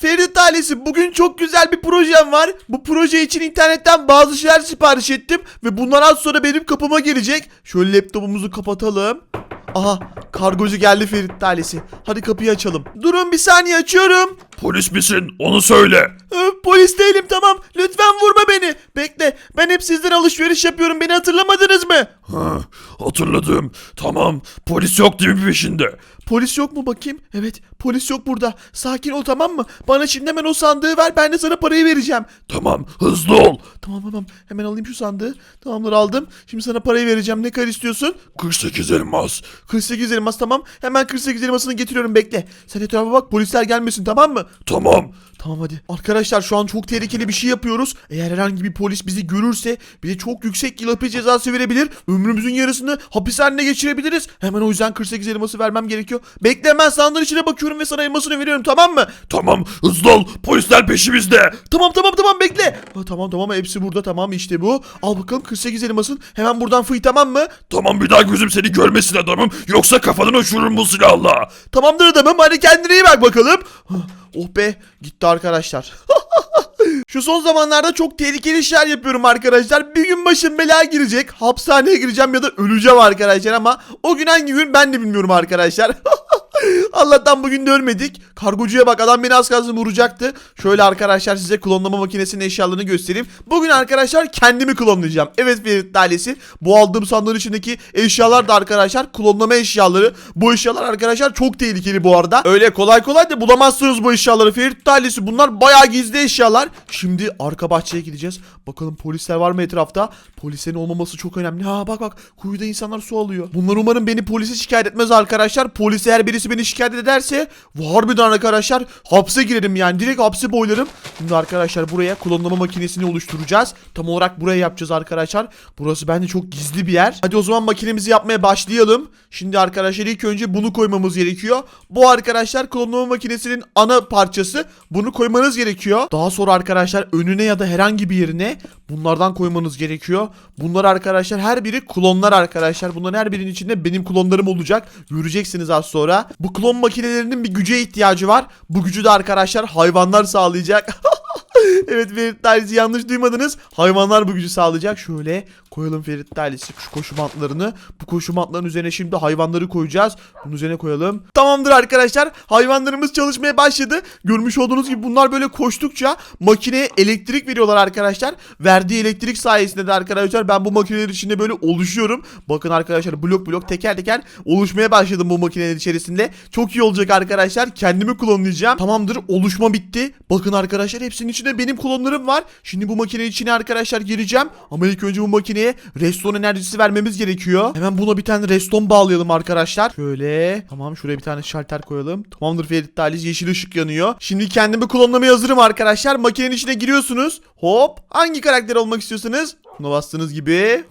Ferit ailesi bugün çok güzel bir projem var. Bu proje için internetten bazı şeyler sipariş ettim ve bunlar az sonra benim kapıma gelecek. Şöyle laptopumuzu kapatalım. Aha kargocu geldi Ferit ailesi. Hadi kapıyı açalım. Durun bir saniye açıyorum. Polis misin? Onu söyle. Ee, polis değilim tamam. Lütfen vurma beni. Bekle ben hep sizden alışveriş yapıyorum. Beni hatırlamadınız mı? Ha, hatırladım. Tamam. Polis yok değil mi peşinde? Polis yok mu bakayım? Evet polis yok burada. Sakin ol tamam mı? Bana şimdi hemen o sandığı ver ben de sana parayı vereceğim. Tamam. Hızlı ol. Tamam tamam hemen alayım şu sandığı. Tamamdır aldım. Şimdi sana parayı vereceğim. Ne kadar istiyorsun? 48 elmas. 48 elmas tamam. Hemen 48 elmasını getiriyorum bekle. Sen etrafa bak polisler gelmesin tamam mı? Tamam. Tamam hadi. Arkadaşlar şu an çok tehlikeli bir şey yapıyoruz. Eğer herhangi bir polis bizi görürse bize çok yüksek yıl hapis cezası verebilir. Ömrümüzün yarısını hapishanede geçirebiliriz. Hemen o yüzden 48 elması vermem gerekiyor. Bekle hemen sandığın içine bakıyorum ve sana elmasını veriyorum tamam mı? Tamam. Hızlı ol. Polisler peşimizde. Tamam tamam tamam bekle. Ha, tamam tamam hepsi burada tamam işte bu. Al bakalım 48 elmasın. Hemen buradan fıy tamam mı? Tamam bir daha gözüm seni görmesin adamım. Yoksa kafanı uçururum bu silahla. Tamamdır adamım hadi kendine iyi bak bakalım. Hah, Oh be gitti arkadaşlar. Şu son zamanlarda çok tehlikeli işler yapıyorum arkadaşlar. Bir gün başım belaya girecek. Hapishaneye gireceğim ya da öleceğim arkadaşlar ama o gün hangi gün ben de bilmiyorum arkadaşlar. Allah'tan bugün de ölmedik. Kargocuya bak adam beni az kalsın vuracaktı. Şöyle arkadaşlar size klonlama makinesinin eşyalarını göstereyim. Bugün arkadaşlar kendimi klonlayacağım. Evet Ferit ailesi. Bu aldığım sandığın içindeki eşyalar da arkadaşlar klonlama eşyaları. Bu eşyalar arkadaşlar çok tehlikeli bu arada. Öyle kolay kolay da bulamazsınız bu eşyaları Ferit ailesi. Bunlar bayağı gizli eşyalar. Şimdi arka bahçeye gideceğiz. Bakalım polisler var mı etrafta? Polislerin olmaması çok önemli. Ha bak bak kuyuda insanlar su alıyor. Bunlar umarım beni polise şikayet etmez arkadaşlar. Polis eğer birisi beni şikayet ederse harbiden arkadaşlar hapse girerim yani. Direkt hapse boylarım. Şimdi arkadaşlar buraya klonlama makinesini oluşturacağız. Tam olarak buraya yapacağız arkadaşlar. Burası bence çok gizli bir yer. Hadi o zaman makinemizi yapmaya başlayalım. Şimdi arkadaşlar ilk önce bunu koymamız gerekiyor. Bu arkadaşlar klonlama makinesinin ana parçası. Bunu koymanız gerekiyor. Daha sonra arkadaşlar önüne ya da herhangi bir yerine bunlardan koymanız gerekiyor. Bunlar arkadaşlar her biri klonlar arkadaşlar. Bunların her birinin içinde benim klonlarım olacak. Göreceksiniz az sonra. Bu klon makinelerinin bir güce ihtiyacı var. Bu gücü de arkadaşlar hayvanlar sağlayacak. evet Ferit Dairesi yanlış duymadınız. Hayvanlar bu gücü sağlayacak. Şöyle koyalım Ferit Dairesi şu koşu bantlarını. Bu koşu bantların üzerine şimdi hayvanları koyacağız. Bunun üzerine koyalım. Tamamdır arkadaşlar. Hayvanlarımız çalışmaya başladı. Görmüş olduğunuz gibi bunlar böyle koştukça makineye elektrik veriyorlar arkadaşlar. Verdiği elektrik sayesinde de arkadaşlar ben bu makinelerin içinde böyle oluşuyorum. Bakın arkadaşlar blok blok teker teker oluşmaya başladım bu makineler içerisinde. Çok iyi olacak arkadaşlar. Kendimi klonlayacağım. Tamamdır oluşma bitti. Bakın arkadaşlar hepsinin içinde benim klonlarım var. Şimdi bu makinenin içine arkadaşlar gireceğim. Ama ilk önce bu makineye redstone enerjisi vermemiz gerekiyor. Hemen buna bir tane redstone bağlayalım arkadaşlar. Şöyle. Tamam şuraya bir tane şalter koyalım. Tamamdır Ferit Daliz yeşil ışık yanıyor. Şimdi kendimi klonlamaya hazırım arkadaşlar. Makinenin içine giriyorsunuz. Hop. Hangi karakter olmak istiyorsunuz? Buna bastığınız gibi.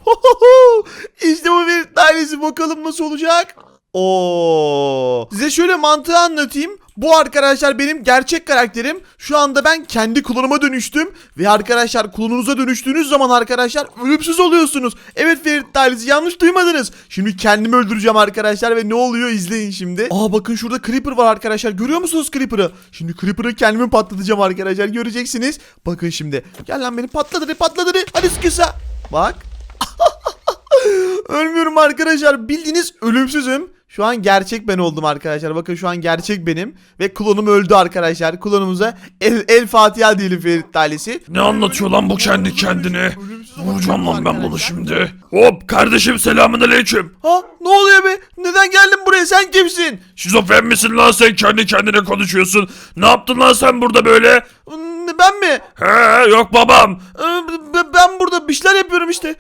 işte bu Ferit Daliz bakalım nasıl olacak. Oo. Size şöyle mantığı anlatayım. Bu arkadaşlar benim gerçek karakterim. Şu anda ben kendi klonuma dönüştüm. Ve arkadaşlar klonunuza dönüştüğünüz zaman arkadaşlar ölümsüz oluyorsunuz. Evet Ferit Daliz yanlış duymadınız. Şimdi kendimi öldüreceğim arkadaşlar ve ne oluyor izleyin şimdi. Aa bakın şurada Creeper var arkadaşlar. Görüyor musunuz Creeper'ı? Şimdi Creeper'ı kendimi patlatacağım arkadaşlar. Göreceksiniz. Bakın şimdi. Gel lan beni patladı patladı. Hadi sıkısa. Bak. Ölmüyorum arkadaşlar. Bildiğiniz ölümsüzüm. Şu an gerçek ben oldum arkadaşlar. Bakın şu an gerçek benim. Ve klonum öldü arkadaşlar. Klonumuza el, el Fatiha diyelim Ferit Talisi. Ne anlatıyor lan bu kendi kendine? Vuracağım lan ben bunu şimdi. Hop kardeşim selamun aleyküm. Ha ne oluyor be? Neden geldin buraya? Sen kimsin? Şizofren misin lan sen kendi kendine konuşuyorsun. Ne yaptın lan sen burada böyle? Ben mi? He yok babam. Ee, Ben burada bir şeyler yapıyorum işte.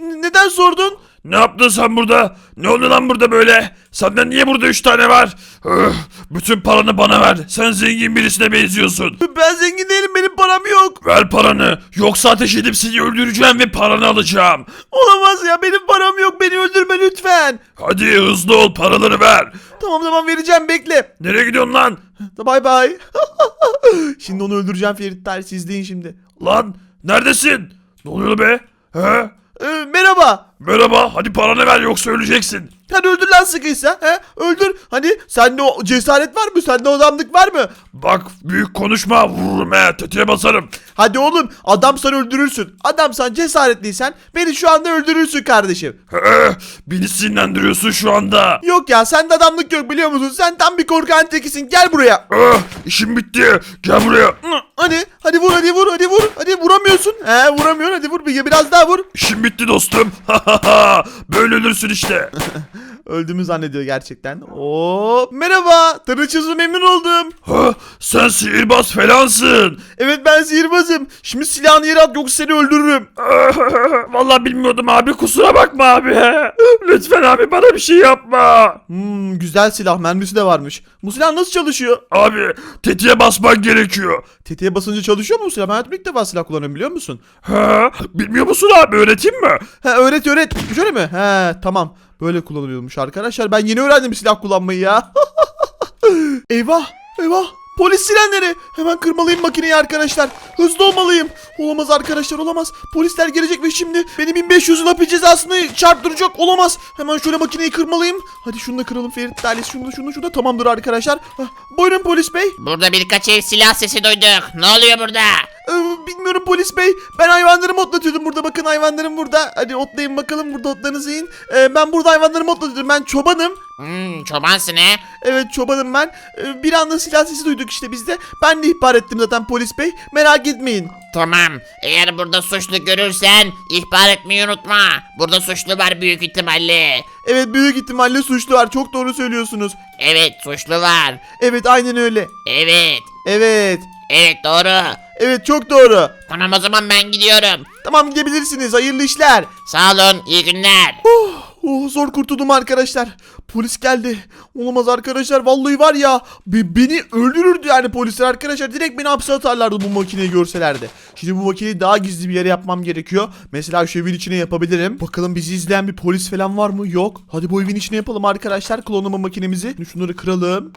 Neden sordun? Ne yaptın sen burada? Ne oluyor lan burada böyle? Senden niye burada üç tane var? Öh, bütün paranı bana ver. Sen zengin birisine benziyorsun. Ben zengin değilim. Benim param yok. Ver paranı. Yoksa ateş edip seni öldüreceğim ve paranı alacağım. Olamaz ya. Benim param yok. Beni öldürme lütfen. Hadi hızlı ol paraları ver. Tamam tamam vereceğim. Bekle. Nereye gidiyorsun lan? Bay bay. şimdi onu öldüreceğim Ferit Tarih. İzleyin şimdi. Lan neredesin? Ne oluyor be? He? Ee, merhaba. Merhaba hadi paranı ver yoksa öleceksin. Hadi öldür lan sıkıysa. He? Öldür. Hani sende o cesaret var mı? Sende o adamlık var mı? Bak büyük konuşma vururum he tetiğe basarım. Hadi oğlum adamsan öldürürsün. Adamsan cesaretliysen beni şu anda öldürürsün kardeşim. He, beni sinirlendiriyorsun şu anda. Yok ya sende adamlık yok biliyor musun? Sen tam bir korkan tekisin. Gel buraya. Ah, işim bitti. Gel buraya. Hadi hadi vur hadi vur hadi vur. Hadi vuramıyorsun. He vuramıyorsun hadi vur bir biraz daha vur. İşim bitti dostum. Böyle ölürsün işte. Öldüğümü zannediyor gerçekten. Oo merhaba. Tanışınızı memnun oldum. Ha, sen sihirbaz falansın. Evet ben sihirbazım. Şimdi silahını yere at yoksa seni öldürürüm. Vallahi bilmiyordum abi kusura bakma abi. Lütfen abi bana bir şey yapma. Hmm, güzel silah mermisi de varmış. Bu silah nasıl çalışıyor? Abi tetiğe basman gerekiyor. Tetiğe basınca çalışıyor mu bu silah? Ben hayatımda ilk defa silah kullanıyorum biliyor musun? Ha, bilmiyor musun abi öğreteyim mi? He öğret öğret. Şöyle mi? He tamam. Böyle kullanılıyormuş arkadaşlar. Ben yeni öğrendim silah kullanmayı ya. eyvah eyvah. Polis sirenleri. Hemen kırmalıyım makineyi arkadaşlar. Hızlı olmalıyım. Olamaz arkadaşlar olamaz. Polisler gelecek ve şimdi beni 1500 yıl hapis cezasını çarptıracak. Olamaz. Hemen şöyle makineyi kırmalıyım. Hadi şunu da kıralım Ferit Dalis. Şunu da şunu da tamamdır arkadaşlar. Hah, Buyurun polis bey. Burada birkaç el silah sesi duyduk. Ne oluyor burada? Ee, bilmiyorum polis bey. Ben hayvanlarımı otlatıyordum burada. Bakın hayvanlarım burada. Hadi otlayın bakalım. Burada otlarınızı yiyin. Ee, ben burada hayvanlarımı otlatıyordum. Ben çobanım. Hmm, çobansın he? Evet çobanım ben. Ee, bir anda silah sesi duyduk işte biz de. Ben de ihbar ettim zaten polis bey. Merak etmeyin. Tamam. Eğer burada suçlu görürsen ihbar etmeyi unutma. Burada suçlu var büyük ihtimalle. Evet büyük ihtimalle suçlu var. Çok doğru söylüyorsunuz. Evet suçlu var. Evet aynen öyle. Evet. Evet. Evet doğru. Evet çok doğru. Tamam o zaman ben gidiyorum. Tamam gidebilirsiniz. Hayırlı işler. Sağ olun iyi günler. Oh zor kurtuldum arkadaşlar. Polis geldi. Olamaz arkadaşlar. Vallahi var ya be- beni öldürürdü yani polisler arkadaşlar. Direkt beni hapse atarlardı bu makineyi görselerdi. Şimdi bu makineyi daha gizli bir yere yapmam gerekiyor. Mesela şu evin içine yapabilirim. Bakalım bizi izleyen bir polis falan var mı? Yok. Hadi bu evin içine yapalım arkadaşlar. Klonlama makinemizi. Şunları kıralım.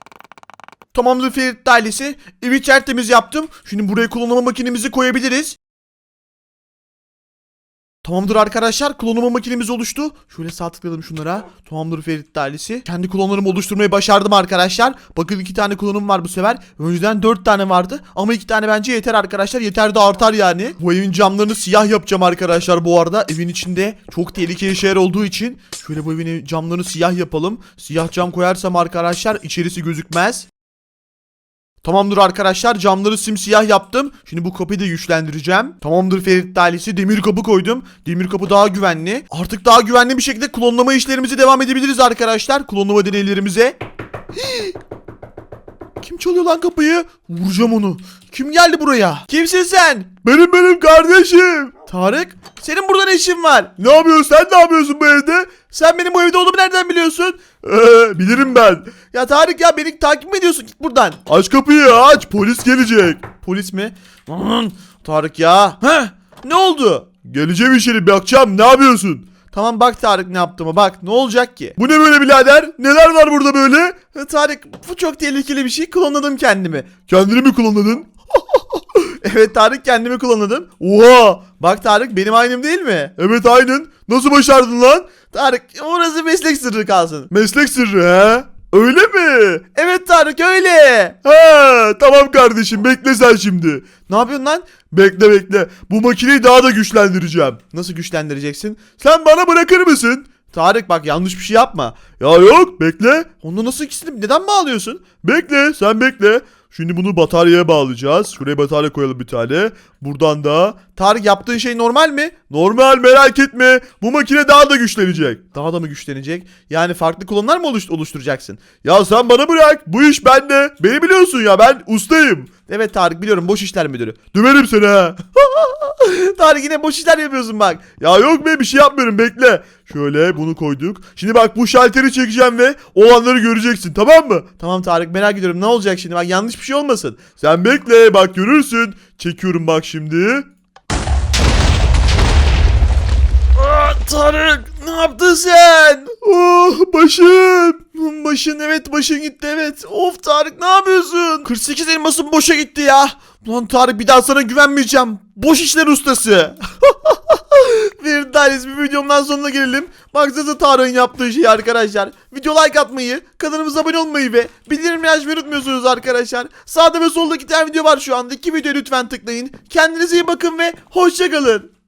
Tamamdır Ferit ailesi. Evi tertemiz yaptım. Şimdi buraya klonlama makinemizi koyabiliriz. Tamamdır arkadaşlar klonlama makinemiz oluştu. Şöyle sağ tıkladım şunlara. Tamamdır Ferit ailesi. Kendi klonlarımı oluşturmayı başardım arkadaşlar. Bakın iki tane klonum var bu sefer. Önceden dört tane vardı. Ama iki tane bence yeter arkadaşlar. Yeter de artar yani. Bu evin camlarını siyah yapacağım arkadaşlar bu arada. Evin içinde çok tehlikeli şeyler olduğu için. Şöyle bu evin camlarını siyah yapalım. Siyah cam koyarsam arkadaşlar içerisi gözükmez. Tamamdır arkadaşlar camları simsiyah yaptım. Şimdi bu kapıyı da güçlendireceğim. Tamamdır Ferit Dairesi demir kapı koydum. Demir kapı daha güvenli. Artık daha güvenli bir şekilde klonlama işlerimize devam edebiliriz arkadaşlar. Klonlama deneylerimize. Kim çalıyor lan kapıyı? Vuracağım onu. Kim geldi buraya? Kimsin sen? Benim benim kardeşim. Tarık senin burada ne işin var? Ne yapıyorsun sen ne yapıyorsun bu evde? Sen benim bu evde olduğumu nereden biliyorsun? Ee, bilirim ben. Ya Tarık ya beni takip mi ediyorsun? Git buradan. Aç kapıyı aç polis gelecek. Polis mi? Tarık ya. Heh, ne oldu? Geleceğim içeri bakacağım ne yapıyorsun? Tamam bak Tarık ne yaptığıma bak ne olacak ki? Bu ne böyle birader? Neler var burada böyle? Tarık bu çok tehlikeli bir şey klonladım kendimi. Kendini mi klonladın? evet Tarık kendimi klonladım. Oha! Bak Tarık benim aynım değil mi? Evet aynın. Nasıl başardın lan? Tarık orası meslek sırrı kalsın. Meslek sırrı he? Öyle mi? Evet Tarık öyle. Ha tamam kardeşim bekle sen şimdi. Ne yapıyorsun lan? Bekle bekle. Bu makineyi daha da güçlendireceğim. Nasıl güçlendireceksin? Sen bana bırakır mısın? Tarık bak yanlış bir şey yapma. Ya yok bekle. Onu nasıl ikisini neden bağlıyorsun? Bekle sen bekle. Şimdi bunu bataryaya bağlayacağız. Şuraya batarya koyalım bir tane. Buradan da. Tarık yaptığın şey normal mi? Normal merak etme. Bu makine daha da güçlenecek. Daha da mı güçlenecek? Yani farklı klonlar mı oluş- oluşturacaksın? Ya sen bana bırak. Bu iş bende. Beni biliyorsun ya ben ustayım. Evet Tarık biliyorum boş işler müdürü. Döverim seni ha. Tarık yine boş işler yapıyorsun bak. Ya yok be bir şey yapmıyorum bekle. Şöyle bunu koyduk. Şimdi bak bu şalteri çekeceğim ve olanları göreceksin tamam mı? Tamam Tarık merak ediyorum ne olacak şimdi bak yanlış bir şey olmasın. Sen bekle bak görürsün. Çekiyorum bak şimdi. Tarık ne yaptın sen? Oh başım. Başın evet başın gitti evet. Of Tarık ne yapıyorsun? 48 elmasın boşa gitti ya. Ulan Tarık bir daha sana güvenmeyeceğim. Boş işler ustası. Ferit Dairesi bir videomdan sonuna gelelim. Baksanıza Tarık'ın yaptığı şey arkadaşlar. Video like atmayı, kanalımıza abone olmayı ve bildirimleri açmayı unutmuyorsunuz arkadaşlar. Sağda ve solda iki tane video var şu anda. İki videoya lütfen tıklayın. Kendinize iyi bakın ve hoşçakalın.